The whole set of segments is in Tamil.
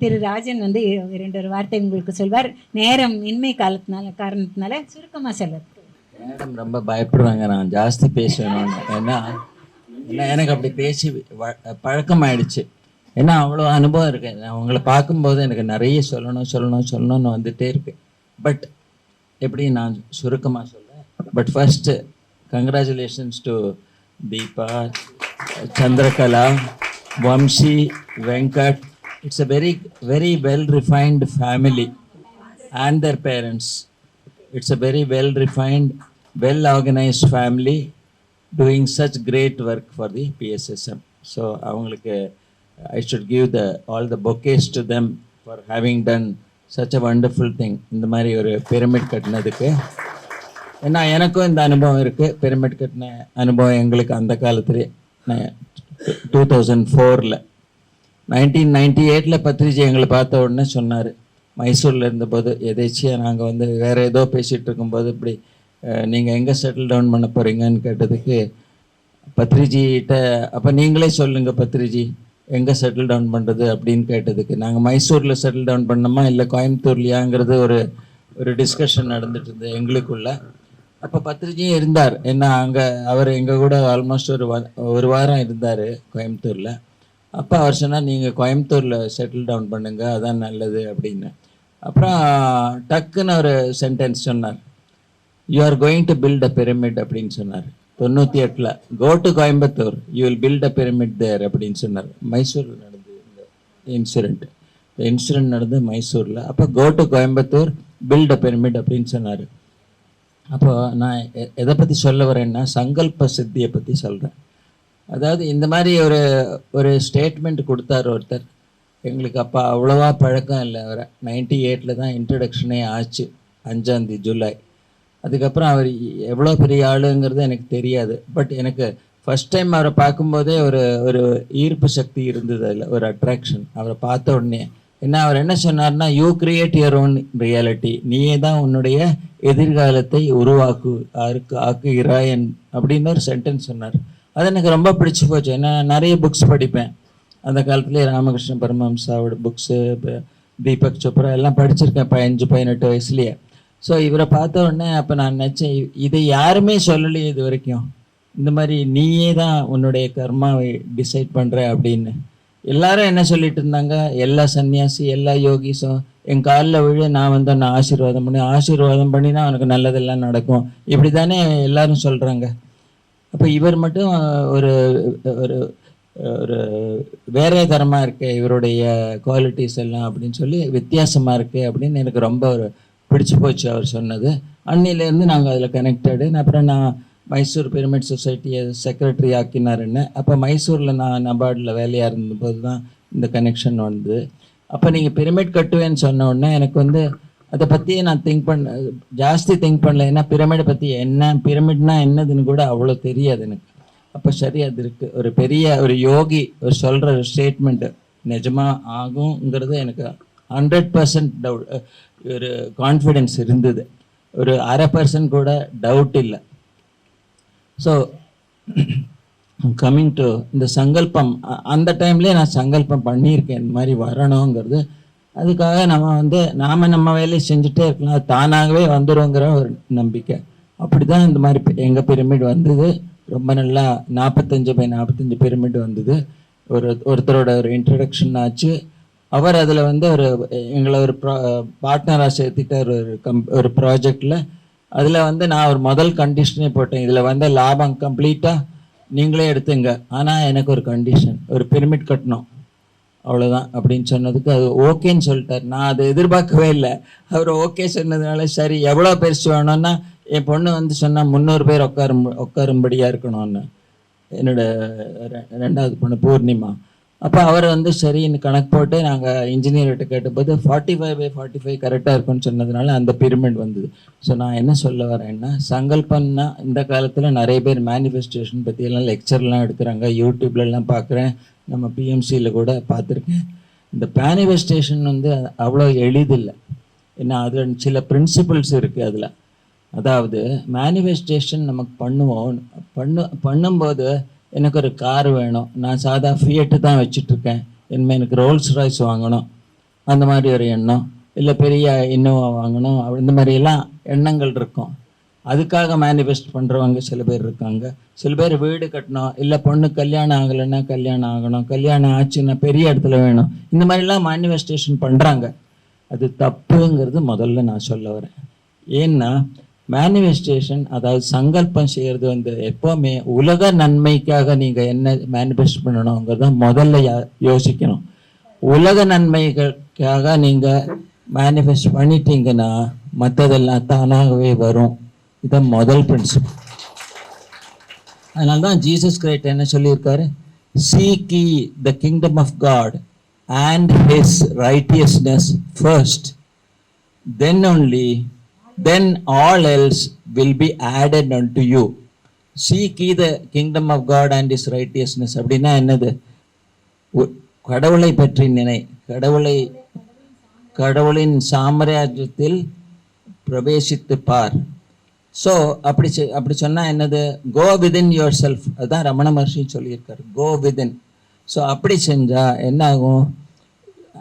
திரு ராஜன் வந்து இரண்டு ஒரு வார்த்தை உங்களுக்கு சொல்வார். நேரம் இன்மை காலத்தினால காரணத்தினால சுருக்கமா சொல்லுவார் மேடம் ரொம்ப பயப்படுறாங்க. நான் ஜாஸ்தி பேசுவேன். ஏன்னா ஏன்னா எனக்கு அப்படி பேசி பழக்கம் பழக்கமாயிடுச்சு. ஏன்னா அவ்வளோ அனுபவம் இருக்கு. நான் உங்களை பார்க்கும்போது எனக்கு நிறைய சொல்லணும் சொல்லணும் சொல்லணும்னு வந்துட்டே இருக்கு. பட் எப்படி நான் சுருக்கமாக சொல்றேன்? But first congratulations to Deepa Chandrakala Vamsi Venkat it's a very very well refined family and their parents. It's a very well refined, well organized family doing such great work for the PSSM. So, அவங்களுக்கு I should give the all the bouquets to them for having done such a wonderful thing. இந்த மாதிரி ஒரு பிரமிட் கட்டினதுக்கு ஏன்னா எனக்கும் இந்த அனுபவம் இருக்கு பிரமிட் கட்டின அனுபவம் எங்களுக்கு அந்த காலத்துலேயே டூ தௌசண்ட் ஃபோரில் நைன்டீன் நைன்டி எயிட்டில் பத்ரிஜி எங்களை பார்த்த உடனே சொன்னார். மைசூரில் இருந்தபோது எதேச்சியாக நாங்கள் வந்து வேறு ஏதோ பேசிகிட்டு இருக்கும்போது இப்படி நீங்கள் எங்கே செட்டில் டவுன் பண்ண போகிறீங்கன்னு கேட்டதுக்கு பத்ரிஜிகிட்ட அப்போ நீங்களே சொல்லுங்கள் பத்ரிஜி எங்கே செட்டில் டவுன் பண்ணுறது அப்படின்னு கேட்டதுக்கு நாங்கள் மைசூரில் செட்டில் டவுன் பண்ணோமா இல்லை கோயம்புத்தூர்லையாங்கிறது ஒரு ஒரு டிஸ்கஷன் நடந்துட்டு இருந்தது எங்களுக்குள்ளே. அப்போ பத்ரிஜியும் இருந்தார். என்ன அங்கே அவர் எங்கள் கூட ஆல்மோஸ்ட் ஒரு ஒரு வாரம் இருந்தார் கோயம்புத்தூரில். அப்போ அவர் சொன்னால் நீங்கள் கோயம்புத்தூரில் செட்டில் டவுன் பண்ணுங்க அதான் நல்லது அப்படின்னு. அப்புறம் டக்குன்னு ஒரு சென்டென்ஸ் சொன்னார். You are going to build a pyramid அப்படின்னு சொன்னார். தொண்ணூற்றி எட்டில் go to Coimbatore you will build a pyramid there அப்படின்னு சொன்னார். மைசூரில் நடந்தது இந்த இன்சிடெண்ட் இன்சிடெண்ட் நடந்து மைசூரில். அப்போ go to Coimbatore build a pyramid அப்படின்னு சொன்னார். அப்போ நான் எ- எதை பற்றி சொல்ல வரேன்னா சங்கல்ப சித்தியை பற்றி சொல்கிறேன் அதாவது இந்த மாதிரி ஒரு ஒரு ஸ்டேட்மெண்ட் கொடுத்தார் ஒருத்தர். எங்களுக்கு அப்போ அவ்வளோவா பழக்கம் இல்லை. அவரை நைன்டி எயிட்டில் தான் இன்ட்ரடக்ஷனே ஆச்சு அஞ்சாந்தேதி ஜூலை அதுக்கப்புறம் அவர் எவ்வளோ பெரிய ஆளுங்கிறது எனக்கு தெரியாது. பட் எனக்கு ஃபஸ்ட் டைம் அவரை பார்க்கும்போதே ஒரு ஒரு ஈர்ப்பு சக்தி இருந்தது அதில் ஒரு அட்ராக்ஷன் அவரை பார்த்த உடனே. என்ன அவர் என்ன சொன்னார்னா you create your own reality நீயே தான் உன்னுடைய எதிர்காலத்தை உருவாக்கு ஆருக்கு ஆக்குகிறாய் அப்படின்னு ஒரு சென்டென்ஸ் சொன்னார். அது எனக்கு ரொம்ப பிடிச்சி போச்சு. ஏன்னா நிறைய புக்ஸ் படிப்பேன். அந்த காலத்துலேயே ராமகிருஷ்ண பரமஹம்சாவோட புக்ஸு தீபக் சோப்ரா எல்லாம் படிச்சிருக்கேன் பதினஞ்சு பதினெட்டு வயசுலேயே. ஸோ இவரை பார்த்த உடனே அப்போ நான் நினச்சேன் இதை யாருமே சொல்லலையே இது வரைக்கும். இந்த மாதிரி நீயே தான் உன்னுடைய கர்மாவை டிசைட் பண்ணுற அப்படின்னு. எல்லாரும் என்ன சொல்லிட்டு இருந்தாங்க எல்லா சன்னியாசி எல்லா யோகிஸும் என் காலில் விழு நான் வந்து நான் ஆசீர்வாதம் பண்ணி. ஆசீர்வாதம் பண்ணினா அவனுக்கு நல்லதெல்லாம் நடக்கும். இப்படி தானே எல்லாரும் சொல்கிறாங்க அப்போ இவர் மட்டும் ஒரு ஒரு ஒரு வேறே தரமாக இருக்கு இவருடைய குவாலிட்டிஸ் எல்லாம் அப்படின்னு சொல்லி வித்தியாசமாக இருக்குது அப்படின்னு எனக்கு ரொம்ப ஒரு பிடிச்சு போச்சு அவர் சொன்னது. அன்னிலேருந்து நாங்கள் அதில் கனெக்டடு அப்புறம் நான் மைசூர் பிரமிட் சொசைட்டியை செக்ரட்டரி ஆக்கினாருன்னு. அப்போ மைசூரில் நான் நபார்டில் வேலையாக இருந்தபோது தான் இந்த கனெக்ஷன் வந்தது. அப்போ நீங்கள் பிரமிட் கட்டுவேன்னு சொன்ன உடனே எனக்கு வந்து அதை பற்றியே நான் திங்க் பண்ண ஜாஸ்தி திங்க் பண்ணல. ஏன்னா பிரமிடை பற்றி என்ன பிரமிட்னா என்னதுன்னு கூட அவ்வளோ தெரியாது எனக்கு. அப்போ சரி அது இருக்குது ஒரு பெரிய ஒரு யோகி ஒரு சொல்கிற ஒரு ஸ்டேட்மெண்ட்டு நிஜமாக ஆகுங்கிறது எனக்கு ஹண்ட்ரட் பர்சன்ட் டவுட் ஒரு கான்ஃபிடென்ஸ் இருந்தது. ஒரு அரை பர்சன்ட் கூட டவுட் இல்லை. ஸோ கம்மிங் டு இந்த சங்கல்பம் அ- அந்த டைம்லேயே நான் சங்கல்பம் பண்ணியிருக்கேன் இந்த மாதிரி வரணுங்கிறது. அதுக்காக நம்ம வந்து நாம் நம்ம வேலையை செஞ்சுட்டே இருக்கலாம். அது தானாகவே வந்துடுங்கிற ஒரு நம்பிக்கை. அப்படி தான் இந்த மாதிரி எங்கள் பிரமிட் வந்தது. ரொம்ப நல்லா நாற்பத்தஞ்சு பை நாற்பத்தஞ்சு பிரமிட் வந்தது. ஒரு ஒருத்தரோட ஒரு இன்ட்ரடக்ஷன் ஆச்சு. அவர் அதில் வந்து ஒரு எங்களை ஒரு ப்ரா பார்ட்னராக சேர்த்துட்டார் ஒரு கம் ஒரு ப்ராஜெக்டில் அதில் வந்து நான் ஒரு முதல் கண்டிஷனே போட்டேன். இதில் வந்து லாபம் கம்ப்ளீட்டாக நீங்களே எடுத்துங்க. ஆனால் எனக்கு ஒரு கண்டிஷன் ஒரு பிரமிட் கட்டணும். அவ்வளோதான் அப்படின்னு சொன்னதுக்கு அது ஓகேன்னு சொல்லிட்டார். நான் அதை எதிர்பார்க்கவே இல்லை. அவர் ஓகே சொன்னதுனால சரி எவ்வளோ பெருசு வேணும்னா என் பொண்ணு வந்து சொன்னால் முந்நூறு பேர் உட்காரும் உட்காரும்படியாக இருக்கணும்னு. என்னோட ரெ- ரெண்டாவது பொண்ணு பூர்ணிமா. அப்போ அவர் வந்து சரின்னு கணக்கு போட்டு நாங்கள் இன்ஜினியர்கிட்ட கேட்டபோது forty five by forty five கரெக்டாக இருக்குன்னு சொன்னதுனால அந்த பிரிமெண்ட் வந்தது. ஸோ நான் என்ன சொல்ல வரேன்னா சங்கல்பம்னா இந்த காலத்தில் நிறைய பேர் மேனிஃபெஸ்டேஷன் பற்றியெல்லாம் லெக்சர்லாம் எடுக்கிறாங்க. யூடியூப்லலாம் பார்க்குறேன் நம்ம பிஎம்சியில் கூட பார்த்துருக்கேன் இந்த மேனிஃபெஸ்டேஷன் வந்து அவ்வளோ எளிதில்லை. ஏன்னா அதில் சில பிரின்சிபல்ஸ் இருக்குது அதில். அதாவது மேனிஃபெஸ்டேஷன் நமக்கு பண்ணுவோம். பண்ணு பண்ணும்போது எனக்கு ஒரு கார் வேணும். நான் சாதா ஃபியட்டு தான் வச்சுட்ருக்கேன். இனிமேல் எனக்கு ரோல்ஸ் ராய்ஸ் வாங்கணும். அந்த மாதிரி ஒரு எண்ணம். இல்லை பெரிய இன்னோவா வாங்கணும். அப்படி இந்த மாதிரியெல்லாம் எண்ணங்கள் இருக்கும். அதுக்காக மேனிஃபெஸ்ட் பண்ணுறவங்க சில பேர் இருக்காங்க. சில பேர் வீடு கட்டணும். இல்லை பொண்ணு கல்யாணம் ஆகலைன்னா கல்யாணம் ஆகணும். கல்யாணம் ஆச்சுன்னா பெரிய இடத்துல வேணும். இந்த மாதிரிலாம் மேனிஃபெஸ்டேஷன் பண்ணுறாங்க அது தப்புங்கிறது முதல்ல நான் சொல்ல வரேன். ஏன்னா மேனிஃபெஸ்டேஷன் அதாவது சங்கல்பம் செய்கிறது வந்து எப்போவுமே உலக நன்மைக்காக நீங்கள் என்ன மேனிஃபெஸ்ட் பண்ணணுங்கிறத முதல்ல யா- யோசிக்கணும். உலக நன்மைகளுக்காக நீங்கள் மேனிஃபெஸ்ட் பண்ணிட்டீங்கன்னா மற்றதெல்லாம் தானாகவே வரும். இதுதான் முதல் பிரின்சிபல் அதனால தான் ஜீசஸ் கிரைட் என்ன சொல்லியிருக்காரு? Seek the kingdom of God and his righteousness first then only then all else will be added unto you. Seek the kingdom of God and his righteousness அப்படின்னா என்னது? உ- கடவுளை பற்றி நினை கடவுளை கடவுளின் சாம்ராஜ்யத்தில் பிரவேசித்து பார். ஸோ அப்படி செ- அப்படி சொன்னால் என்னது? கோ விதின் யுவர் செல்ஃப் அதுதான் ரமண மகர்ஷி சொல்லியிருக்காரு. கோ விதின் ஸோ அப்படி செஞ்சால் என்ன ஆகும்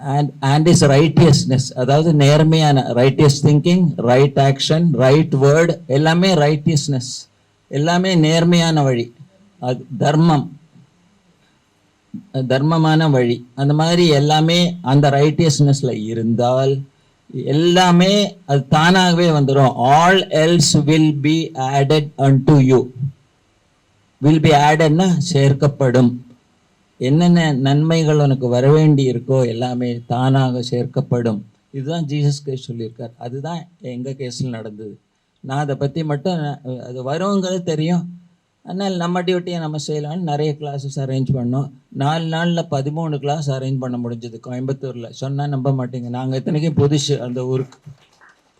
அண்ட் அண்ட் இஸ் ரைட்டியஸ்னஸ் அதாவது நேர்மையான righteous thinking right action right word எல்லாமே ரைட்டியஸ்னஸ் எல்லாமே நேர்மையான வழி. அது தர்மம். தர்மமான வழி. அந்த மாதிரி எல்லாமே அந்த ரைட்டியஸ்னஸில் இருந்தால் எல்லாமே அது தானாகவே வந்துடும் all else will be added unto you will be ஆடட்னா சேர்க்கப்படும். என்னென்ன நன்மைகள் உனக்கு வரவேண்டி இருக்கோ எல்லாமே தானாக சேர்க்கப்படும். இதுதான் ஜீசஸ் கிரைஸ்ட் சொல்லியிருக்கார். அதுதான் எங்கள் கேஸில் நடந்தது. நான் அதை பற்றி மட்டும் அது வருங்கிறது தெரியும். ஆனால் நம்ம டியூட்டியை நம்ம செய்யலாம்னு நிறைய கிளாஸஸ் அரேஞ்ச் பண்ணோம். நாலு நாளில் பதிமூணு கிளாஸ் அரேஞ்ச் பண்ண முடிஞ்சது கோயம்புத்தூரில். சொன்னால் நம்ப மாட்டேங்க. நாங்கள் இத்தனைக்கும் புதுசு அந்த ஊருக்கு.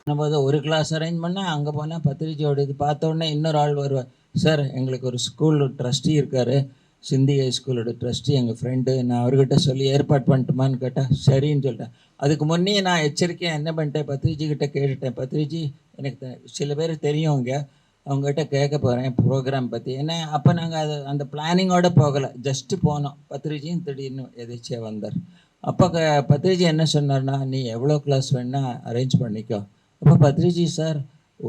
நம்ம அதை ஒரு கிளாஸ் அரேஞ்ச் பண்ணால் அங்கே போனால் பத்திரிக்கையோட இது பார்த்த உடனே இன்னொரு ஆள் வருவார். சார் எங்களுக்கு ஒரு ஸ்கூல் ட்ரஸ்டி இருக்கார். சிந்தி ஹை ஸ்கூலோட ட்ரஸ்ட்டு எங்கள் ஃப்ரெண்டு நான் அவர்கிட்ட சொல்லி ஏற்பாடு பண்ணட்டுமான்னு கேட்டேன் சரின்னு சொல்லிட்டேன் அதுக்கு முன்னே நான் எச்சரிக்கையாக என்ன பண்ணிட்டேன் பத்ரிஜி கிட்ட கேட்டுட்டேன். பத்ரிஜி எனக்கு சில பேர் தெரியும் இங்கே. அவங்ககிட்ட கேட்க போகிறேன் ப்ரோக்ராம் பற்றி ஏன்னா அப்போ நாங்கள் அது அந்த பிளானிங்கோடு போகலை. ஜஸ்ட்டு போனோம். பத்ரிஜியும் திடீர்னு எதிர்ச்சியாக வந்தார். அப்போ க பத்ரிஜி என்ன சொன்னார்னா நீ எவ்வளோ கிளாஸ் வேணால் அரேஞ்ச் பண்ணிக்கோ. அப்போ பத்ரிஜி சார்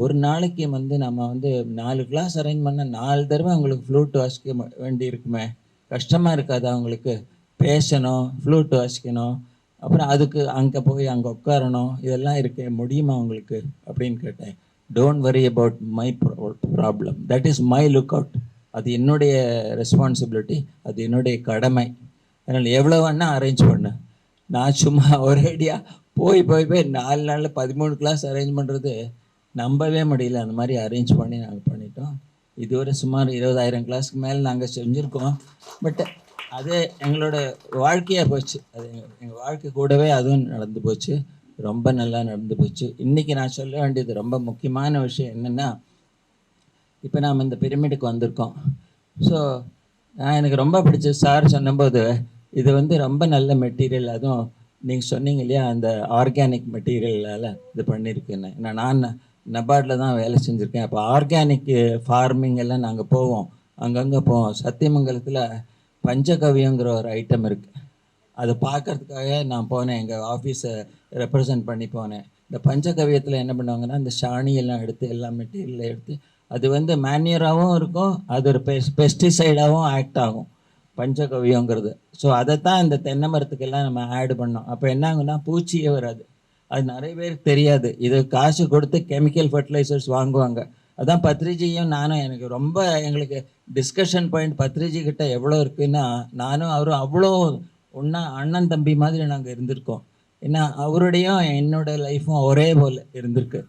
ஒரு நாளைக்கு வந்து நம்ம வந்து நாலு கிளாஸ் அரேஞ்ச் பண்ணால் நாலு தடவை அவங்களுக்கு ஃப்ளூட் வாசிக்க வேண்டி இருக்குமே. கஷ்டமாக இருக்காது அவங்களுக்கு? பேசணும் ஃப்ளூட் வாசிக்கணும். அப்புறம் அதுக்கு அங்கே போய் அங்கே உட்காரணும். இதெல்லாம் இருக்கே முடியுமா உங்களுக்கு? அப்படின்னு கேட்டேன். Don't worry about my problem that is my lookout அது என்னுடைய ரெஸ்பான்சிபிலிட்டி அது என்னுடைய கடமை. அதனால் எவ்வளோ வேணால் அரேஞ்ச் பண்ணு. நான் சும்மா ஒரேடியாக போய் போய் போய் நாலு நாளில் பதிமூணு கிளாஸ் அரேஞ்ச் பண்ணுறது நம்பவே முடியல. அந்த மாதிரி அரேஞ்ச் பண்ணி நாங்கள் பண்ணிட்டோம். இதுவரை சுமார் இருபதாயிரம் கிளாஸ்க்கு மேலே நாங்கள் செஞ்சுருக்கோம். பட் அது எங்களோட வாழ்க்கையாக போச்சு. அது எங்கள் வாழ்க்கை கூடவே அதுவும் நடந்து போச்சு. ரொம்ப நல்லா நடந்து போச்சு. இன்றைக்கி நான் சொல்ல வேண்டியது ரொம்ப முக்கியமான விஷயம் என்னென்னா இப்போ நாம் இந்த பிரமிடுக்கு வந்திருக்கோம். ஸோ நான் எனக்கு ரொம்ப பிடிச்சது சார் சொன்னபோது இது வந்து ரொம்ப நல்ல மெட்டீரியல் அதுவும் நீங்கள் சொன்னீங்க இல்லையா அந்த ஆர்கானிக் மெட்டீரியலால் இது பண்ணியிருக்குன்னு நான் நான் நபார்டில் தான் வேலை செஞ்சுருக்கேன். அப்போ ஆர்கானிக் ஃபார்மிங் எல்லாம் நாங்கள் போவோம். அங்கங்கே போவோம். சத்தியமங்கலத்தில் பஞ்சகவியங்கிற ஒரு ஐட்டம் இருக்குது அதை பார்க்கறதுக்காக நான் போனேன். எங்கள் ஆஃபீஸை ரெப்ரசன்ட் பண்ணி போனேன். இந்த பஞ்சகவியத்தில் என்ன பண்ணுவாங்கன்னா இந்த சாணி எல்லாம் எடுத்து எல்லா மெட்டீரியல் எடுத்து அது வந்து மேன்யூராகவும் இருக்கும். அது ஒரு பெஸ் பெஸ்டிசைடாகவும் ஆக்ட் ஆகும். பஞ்சகவியங்கிறது. ஸோ அதை தான் இந்த தென்னை மரத்துக்கெல்லாம் நம்ம ஆட் பண்ணோம். அப்போ என்ன ஆகும்னா பூச்சியே வராது. அது நிறைய பேருக்கு தெரியாது. இது காசு கொடுத்து கெமிக்கல் ஃபர்டிலைசர்ஸ் வாங்குவாங்க. அதான் பத்ரிஜியும் நானும் எனக்கு ரொம்ப எங்களுக்கு டிஸ்கஷன் பாயிண்ட் பத்ரிஜி கிட்ட எவ்வளோ இருக்குன்னா நானும் அவரும் அவ்வளோ ஒன்றா அண்ணன் தம்பி மாதிரி நாங்கள் இருந்திருக்கோம். ஏன்னா அவருடையும் என்னோட லைஃப்பும் ஒரே போல் இருந்திருக்கு.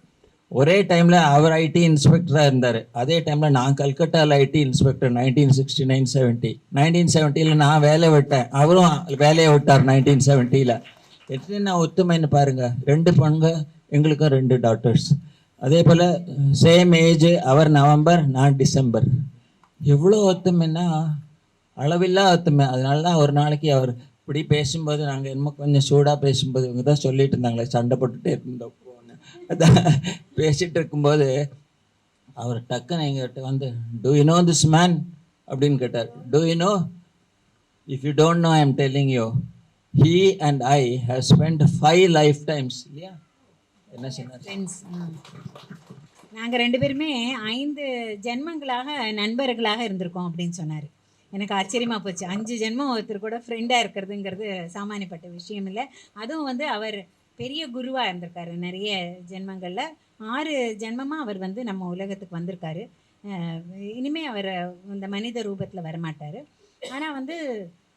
ஒரே டைமில் அவர் ஐடி இன்ஸ்பெக்டராக இருந்தார். அதே டைமில் நான் கல்கட்டாவில் IT inspector nineteen sixty nine seventy nineteen செவன்ட்டியில் நான் வேலையை விட்டேன். அவரும் வேலையை விட்டார் நைன்டீன் செவன்ட்டியில் என்ன ஒத்துமைன்னு பாருங்கள் ரெண்டு பங்கு எங்களுக்கும் ரெண்டு டாக்டர்ஸ் அதே போல் சேம் ஏஜ் அவர் நவம்பர் நான் டிசம்பர். எவ்வளோ ஒத்துமைன்னா அளவில்லா ஒத்துமை. அதனால தான் ஒரு நாளைக்கு அவர் இப்படி பேசும்போது நாங்கள் என்னமோ கொஞ்சம் சூடாக பேசும்போது இவங்க தான் சொல்லிட்டு இருந்தாங்களே சண்டை போட்டுகிட்டே இருந்தோம். அதான் பேசிகிட்டு இருக்கும்போது அவர் டக்குன்னு எங்கிட்ட வந்து do you know this man அப்படின்னு கேட்டார். Do you know if you don't know I am telling you he and I have spend five lifetimes இல்லையா என்ன சொன்னார்? நாங்கள் ரெண்டு பேருமே ஐந்து ஜென்மங்களாக நண்பர்களாக இருந்திருக்கோம் அப்படின்னு சொன்னார். எனக்கு ஆச்சரியமாக போச்சு. அஞ்சு ஜென்மம் ஒருத்தர் கூட ஃப்ரெண்டாக இருக்கிறதுங்கிறது சாமானியப்பட்ட விஷயம் இல்லை. அதுவும் வந்து அவர் பெரிய குருவாக இருந்திருக்காரு நிறைய ஜென்மங்களில். ஆறு ஜென்மமாக அவர் வந்து நம்ம உலகத்துக்கு வந்திருக்காரு. இனிமே அவர் இந்த மனித ரூபத்தில் வரமாட்டார். ஆனால் வந்து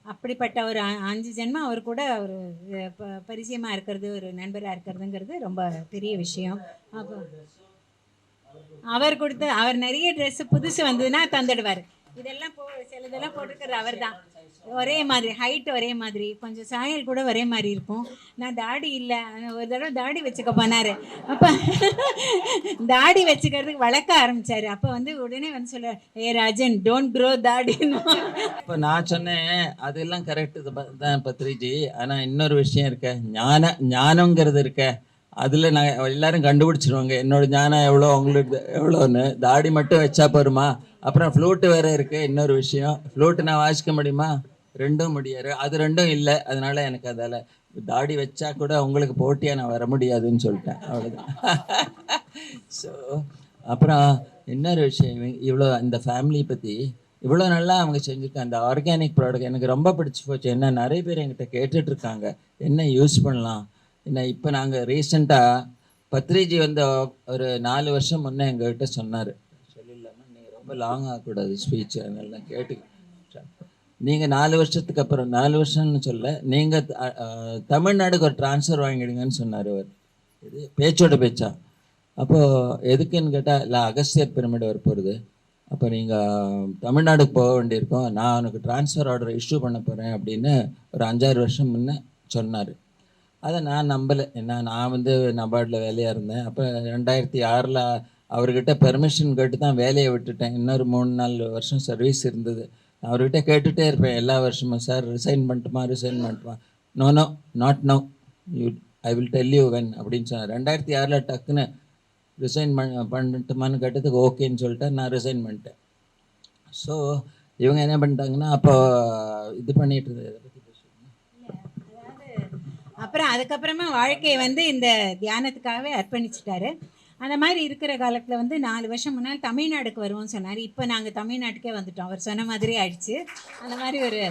அப்படிப்பட்ட ஒரு அஞ்சு ஜென்மம் அவர் கூட ஒரு பரிச்சயமாக ப- பரிச்சயமா இருக்கிறது ஒரு நண்பராக இருக்கிறதுங்கிறது ரொம்ப பெரிய விஷயம். அப்போ அவர் கொடுத்து அவர் நிறைய ட்ரெஸ்ஸு புதுசு வந்ததுன்னா தந்துடுவார். இதெல்லாம் போ சில இதெல்லாம் போட்டுக்கிறது அவர் தான் ஒரே மாதிரி ஹைட் ஒரே மாதிரி கொஞ்சம் சாயல் கூட ஒரே மாதிரி இருக்கும். நான் தாடி இல்லை ஒரு தடவை தாடி வச்சுக்க போனார். அப்போ தாடி வச்சுக்கிறதுக்கு வளர்க்க ஆரம்பிச்சாரு. அப்போ வந்து உடனே வந்து சொல்ல ஏ ராஜன் டோன்ட் க்ரோ தாடின்னு இப்போ நான் சொன்னேன் அதெல்லாம் கரெக்டு தான் பத்ரிஜி ஆனால் இன்னொரு விஷயம் இருக்க ஞான ஞானங்கிறது இருக்க. அதில் நாங்கள் எல்லாரும் கண்டுபிடிச்சிருவாங்க. என்னோட ஞானம் எவ்வளோ உங்களுக்கு எவ்வளோன்னு. தாடி மட்டும் வச்சா போருமா? அப்புறம் ஃப்ளூட்டு வேறு இருக்குது இன்னொரு விஷயம். ஃப்ளூட்டு நான் வாசிக்க முடியுமா? ரெண்டும் முடியாது. அது ரெண்டும் இல்லை. அதனால எனக்கு அதால் தாடி வச்சா கூட உங்களுக்கு போட்டியாக நான் வர முடியாதுன்னு சொல்லிட்டேன். அவ்வளோதான் ஸோ அப்புறம் இன்னொரு விஷயம் இவங்க- இவ்வளோ இந்த ஃபேமிலி பற்றி இவ்வளோ நல்லா அவங்க செஞ்சுருக்காங்க. அந்த ஆர்கானிக் ப்ராடக்ட் எனக்கு ரொம்ப பிடிச்சி போச்சு. என்ன நிறைய பேர் என்கிட்ட கேட்டுட்ருக்காங்க என்ன யூஸ் பண்ணலாம்? என்ன இப்போ நாங்கள் ரீசெண்டாக பத்ரிஜி வந்து ஒரு நாலு வருஷம் முன்னே எங்ககிட்ட சொன்னார். சொல்லிடலாமா? நீங்கள் ரொம்ப லாங் ஆகக்கூடாது ஸ்பீச் அதனால கேட்டு நீங்கள் நாலு வருஷத்துக்கு அப்புறம் நாலு வருஷம்னு சொல்ல நீங்கள் தமிழ்நாடுக்கு ஒரு ட்ரான்ஸ்ஃபர் வாங்கிடுங்கன்னு சொன்னார் அவர். இது பேச்சோட பேச்சா? அப்போது எதுக்குன்னு கேட்டால் இல்லை அகஸ்தியர் பிரமிடு வர போகிறது அப்போ நீங்கள் தமிழ்நாடுக்கு போக வேண்டியிருக்கோம். நான் உனக்கு ட்ரான்ஸ்ஃபர் ஆர்டர் இஷ்யூ பண்ண போகிறேன் அப்படின்னு ஒரு அஞ்சாறு வருஷம் முன்னே சொன்னார். அதை நான் நம்பலை. ஏன்னா நான் வந்து நபார்டில் வேலையாக இருந்தேன். அப்போ ரெண்டாயிரத்தி ஆறில் அவர்கிட்ட பெர்மிஷன் கேட்டு தான் வேலையை விட்டுட்டேன். இன்னொரு மூணு நாலு வருஷம் சர்வீஸ் இருந்தது. அவர்கிட்ட கேட்டுகிட்டே இருப்பேன் எல்லா வருஷமும் சார் ரிசைன் பண்ணிட்டுமா? Resign பண்ணிட்டுமா? No no not no you I will tell you when அப்படின்னு சொன்னேன் ரெண்டாயிரத்தி ஆறில் டக்குன்னு ரிசைன் பண்ண பண்ணட்டுமான்னு கேட்டதுக்கு ஓகேன்னு சொல்லிட்டு நான் ரிசைன் பண்ணிட்டேன். ஸோ இவங்க என்ன பண்ணிட்டாங்கன்னா அப்போ இது பண்ணிட்டு இருந்தது அப்புறம் அதுக்கப்புறமா வாழ்க்கையை வந்து இந்த தியானத்துக்காகவே அர்ப்பணிச்சிட்டாரு. அந்த மாதிரி இருக்கிற காலத்தில் வந்து நாலு வருஷம் முன்னால் தமிழ்நாடுக்கு வருவோம்னு சொன்னார். இப்போ நாங்கள் தமிழ்நாட்டுக்கே வந்துட்டோம். அவர் சொன்ன மாதிரி ஆயிடுச்சு. அந்த மாதிரி ஒரு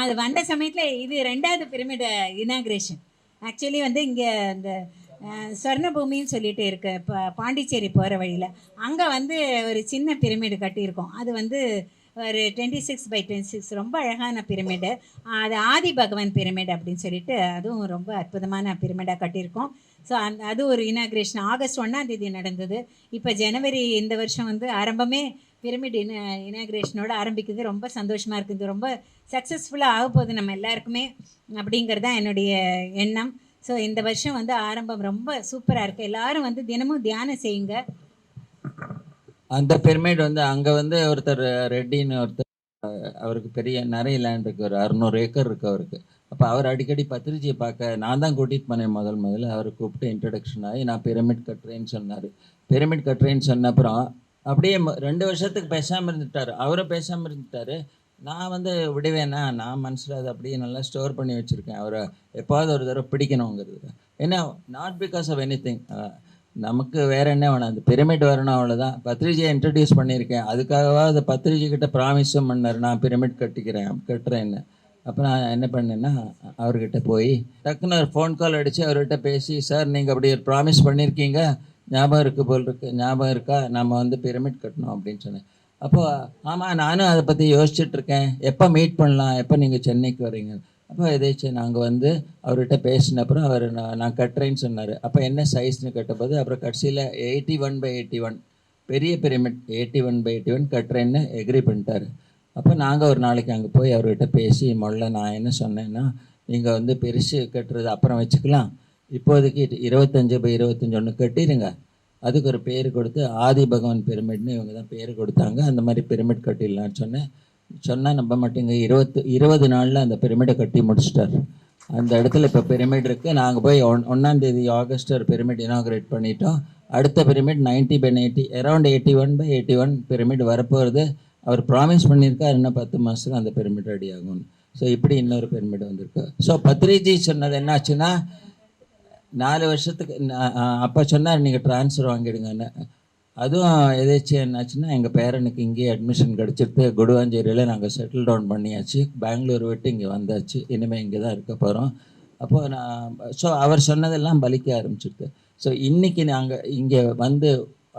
அது வந்த சமயத்தில் இது ரெண்டாவது பிரமிட இனாக்ரேஷன் ஆக்சுவலி வந்து இங்கே இந்த சொர்ணபூமின்னு சொல்லிட்டு இருக்கு. இப்போ பாண்டிச்சேரி போகிற வழியில். அங்கே வந்து ஒரு சின்ன பிரமிடு கட்டியிருக்கோம். அது வந்து ஒரு twenty six by twenty six ரொம்ப அழகான பிரமிடு அது ஆதி பகவான் பிரமிட் அப்படின்னு சொல்லிட்டு அதுவும் ரொம்ப அற்புதமான பிரமிடாக கட்டியிருக்கோம். ஸோ அந்த அது ஒரு இனாக்ரேஷன் ஆகஸ்ட் ஒன்றாம் தேதி நடந்தது. இப்போ ஜனவரி இந்த வருஷம் வந்து ஆரம்பமே பிரமிட் இன இனாக்ரேஷனோட ஆரம்பிக்குது. ரொம்ப சந்தோஷமாக இருக்குது ரொம்ப சக்ஸஸ்ஃபுல்லாக ஆக போகுது நம்ம எல்லாருக்குமே அப்படிங்கிறது தான் என்னுடைய எண்ணம். ஸோ இந்த வருஷம் வந்து ஆரம்பம் ரொம்ப சூப்பராக இருக்குது எல்லோரும் வந்து தினமும் தியானம் செய்யுங்க. அந்த பிரமிட் வந்து அங்கே வந்து ஒருத்தர் ரெட்டின்னு ஒருத்தர் அவருக்கு பெரிய நிறைய லேண்ட் இருக்கு. ஒரு அறுநூறு ஏக்கர் இருக்கு அவருக்கு. அப்போ அவர் அடிக்கடி பத்திரிச்சியை பார்க்க நான் தான் கூட்டிகிட்டு போனேன் முதல் முதல்ல. அவரை கூப்பிட்டு இன்ட்ரடக்ஷன் ஆகி நான் பிரமிட் கட்டுறேன்னு சொன்னார். பிரமிட் கட்டுறேன்னு சொன்ன அப்புறம் அப்படியே ரெண்டு வருஷத்துக்கு பேசாமல் இருந்துட்டார். அவரும் பேசாமல் இருந்துட்டாரு. நான் வந்து விடுவேனா? நான் மனசில் அதை அப்படியே நல்லா ஸ்டோர் பண்ணி வச்சுருக்கேன். அவரை எப்பாவது ஒரு தடவை பிடிக்கணுங்கிறது. ஏன்னா not because of anything நமக்கு வேற என்ன வேணும்? அந்த பிரமிட் வரணும் அவ்வளோதான் பத்ரிஜியை இன்ட்ரடியூஸ் பண்ணியிருக்கேன். அதுக்காகவாது பத்ரிஜி கிட்ட ப்ராமிஸும் பண்ணார். நான் பிரமிட் கட்டிக்கிறேன் கட்டுறேன்னு. அப்போ நான் என்ன பண்ணேன்னா அவர்கிட்ட போய் டக்குன்னு ஒரு ஃபோன் கால் அடித்து அவர்கிட்ட பேசி சார் நீங்கள் அப்படி ஒரு ப்ராமிஸ் பண்ணியிருக்கீங்க. ஞாபகம் இருக்கு போல் இருக்கு. ஞாபகம் இருக்கா? நம்ம வந்து பிரமிட் கட்டணும் அப்படின்னு சொன்னேன். அப்போ ஆமாம் நானும் அதை பற்றி யோசிச்சுட்டு இருக்கேன். எப்போ மீட் பண்ணலாம்? எப்போ நீங்கள் சென்னைக்கு வரீங்க அப்போ எதாச்சும் நாங்கள் வந்து அவர்கிட்ட பேசின அப்புறம் அவர் நான் நான் கட்டுறேன்னு சொன்னார். அப்போ என்ன சைஸ்னு கட்டும்போது அப்புறம் கடைசியில் eighty one by eighty one பெரிய pyramid eighty one by eighty one கட்டுறேன்னு agree பண்ணிட்டார். அப்போ நாங்கள் ஒரு நாளைக்கு அங்கே போய் அவர்கிட்ட பேசி முதல்ல நான் என்ன சொன்னேன்னா நீங்கள் வந்து பெருசு கட்டுறது அப்புறம் வச்சுக்கலாம். இப்போதைக்கு இருபத்தஞ்சு பை இருபத்தஞ்சு ஒன்று கட்டிடுங்க அதுக்கு ஒரு பேர் கொடுத்து ஆதி பகவான் பிரமிட்னு இவங்க தான் பேர் கொடுத்தாங்க. அந்த மாதிரி பிரமிட் கட்டிடலான்னு சொன்னேன். சொன்னால் நம்ப மாட்டேங்க. இருபத்து இருபது நாளில் அந்த பிரமிடை கட்டி முடிச்சிட்டார். அந்த இடத்துல இப்போ பிரமிட் இருக்குது நாங்கள் போய் ஒன் ஒன்றாந்தேதி ஆகஸ்ட் ஒரு பிரமிட் இனாகிரேட் பண்ணிட்டோம். அடுத்த pyramid ninety by ninety around eighty one by eighty one pyramid வரப்போகிறது அவர் ப்ராமிஸ் பண்ணியிருக்கார் இன்னும் பத்து மாதத்துக்கு அந்த பிரமிட் ரெடி ஆகும்னு. ஸோ இப்படி இன்னொரு பிரமிட் வந்திருக்கு. ஸோ பத்ரிஜி சொன்னது என்னாச்சுன்னா நாலு வருஷத்துக்கு நான், அப்பா சொன்னார் நீங்கள் ட்ரான்ஸ்ஃபர் வாங்கிடுங்கன்னு. அதுவும் எதாச்சும் என்னாச்சுன்னா எங்கள் பேரனுக்கு இங்கேயே அட்மிஷன் கிடச்சிட்டு குடுவாஞ்சேரியில் நாங்கள் செட்டில் டவுன் பண்ணியாச்சு. பெங்களூர் விட்டு இங்கே வந்தாச்சு. இனிமேல் இங்கே தான் இருக்க போகிறோம் அப்போது நான் ஸோ அவர் சொன்னதெல்லாம் பலிக்க ஆரம்பிச்சிருக்கு ஸோ இன்றைக்கி நாங்கள் இங்கே வந்து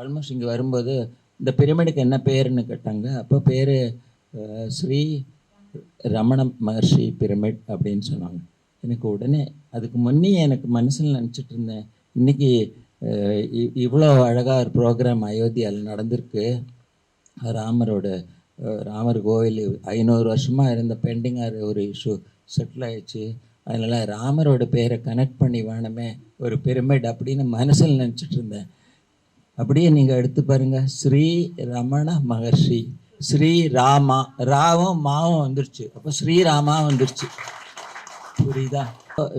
ஆல்மோஸ்ட் இங்கே வரும்போது இந்த பிரமிடுக்கு என்ன பேருன்னு கேட்டாங்க. அப்போ பேர் ஸ்ரீ ரமண மகர்ஷி பிரமிட் அப்படின்னு சொன்னாங்க. எனக்கு உடனே அதுக்கு முன்னே எனக்கு மனசில் நினச்சிட்டு இருந்தேன். இன்னைக்கு இவ்வளோ அழகாக ஒரு ப்ரோக்ராம் அயோத்தியாவில் நடந்திருக்கு. ராமரோட ராமர் கோவில் ஐநூறு வருஷமாக இருந்த பெண்டிங்காக ஒரு இஷ்யூ செட்டில் ஆயிடுச்சு. அதனால் ராமரோட பேரை கனெக்ட் பண்ணி வேணுமே ஒரு பிரமிட் அப்படின்னு மனசில் நினச்சிட்டு இருந்தேன். அப்படியே நீங்கள் எடுத்து பாருங்கள் ஸ்ரீ ரமண மகர்ஷி ஸ்ரீ ராமா ராவும் மாவும் வந்துருச்சு. அப்போ ஸ்ரீராமா வந்துருச்சு. புரியுதா?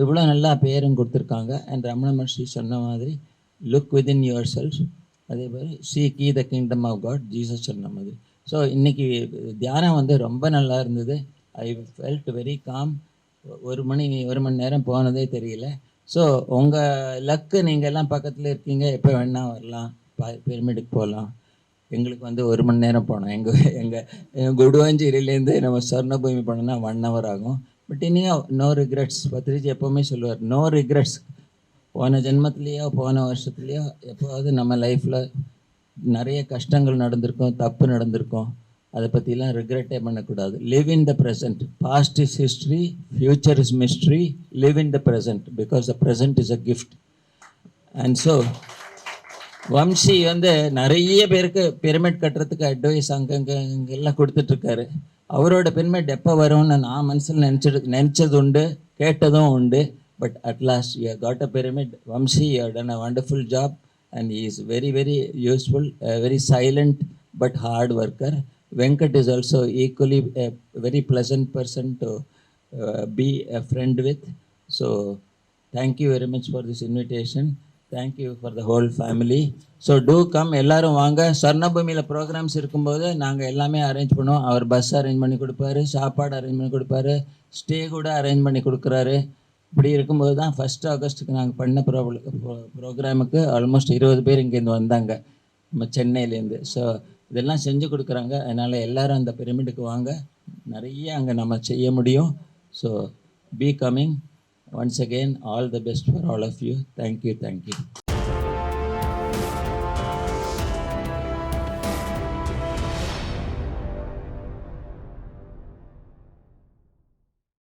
இவ்வளோ நல்லா பேரும் கொடுத்துருக்காங்க. அண்ட் ரமண மகர்ஷி சொன்ன மாதிரி லுக் வித்இன் யுவர் செல்ஃப் அதே மாதிரி seek the kingdom of God Jesus சொன்ன மாதிரி. ஸோ இன்றைக்கி தியானம் வந்து ரொம்ப நல்லா இருந்தது. ஐ ஃபெல்ட் வெரி காம் ஒரு மணி ஒரு மணி நேரம் போனதே தெரியல. ஸோ உங்கள் லக்கு நீங்கள் எல்லாம் பக்கத்தில் இருக்கீங்க. எப்போ வேணால் வரலாம். பிரமிடுக்கு போகலாம் எங்களுக்கு வந்து ஒரு மணி நேரம் போனோம். எங்கள் எங்கள் குடுவாஞ்சேரியிலேருந்து நம்ம சொர்ணபூமி போனோம்னா ஒன் ஹவர் ஆகும். பட் இனியும் நோ ரிக்ரெட்ஸ் பத்ரிஜி எப்போவுமே சொல்லுவார் நோ ரிக்ரெட்ஸ் போன ஜென்மத்திலேயோ போன வருஷத்துலேயோ எப்போவாவது நம்ம லைஃப்பில் நிறைய கஷ்டங்கள் நடந்திருக்கும் தப்பு நடந்திருக்கும். அதை பற்றிலாம் ரிக்ரெட்டே பண்ணக்கூடாது. Live in the present past is history future is mystery live in the present because the present is a gift and so Vamsi வந்து நிறைய பேருக்கு பிரமிட் கட்டுறதுக்கு அட்வைஸ் அங்கங்கே எல்லாம் கொடுத்துட்ருக்காரு. அவரோட பிரமிட் எப்போ வரும்னு நான் மனசில் நினச்சிட்டு நினச்சது உண்டு கேட்டதும் உண்டு. But at last you got a pyramid Vamsi you done a wonderful job and is very very useful very silent but hard worker Venkat is also equally very pleasant person to be a friend with. So thank you very much for this invitation. Thank you for the whole family so do come எல்லாரும் வாங்க. சொர்ணபூமியில் ப்ரோக்ராம்ஸ் இருக்கும்போது நாங்கள் எல்லாமே அரேஞ்ச் பண்ணுவோம். அவர் பஸ் அரேஞ்ச் பண்ணி கொடுப்பாரு சாப்பாடு அரேஞ்ச் பண்ணி கொடுப்பாரு ஸ்டே கூட அரேஞ்ச் பண்ணி கொடுக்குறாரு. இப்படி இருக்கும்போது தான் ஃபஸ்ட் ஆகஸ்ட்டுக்கு நாங்கள் பண்ண ப்ரோ ப்ரோக்ராமுக்கு ஆல்மோஸ்ட் இருபது பேர் இங்கேருந்து வந்தாங்க. நம்ம சென்னையிலேருந்து ஸோ இதெல்லாம் செஞ்சு கொடுக்குறாங்க. அதனால் எல்லாரும் அந்த பிரமிடுக்கு வாங்க. நிறைய அங்கே நம்ம செய்ய முடியும். So be coming once again all the best for all of you thank you thank you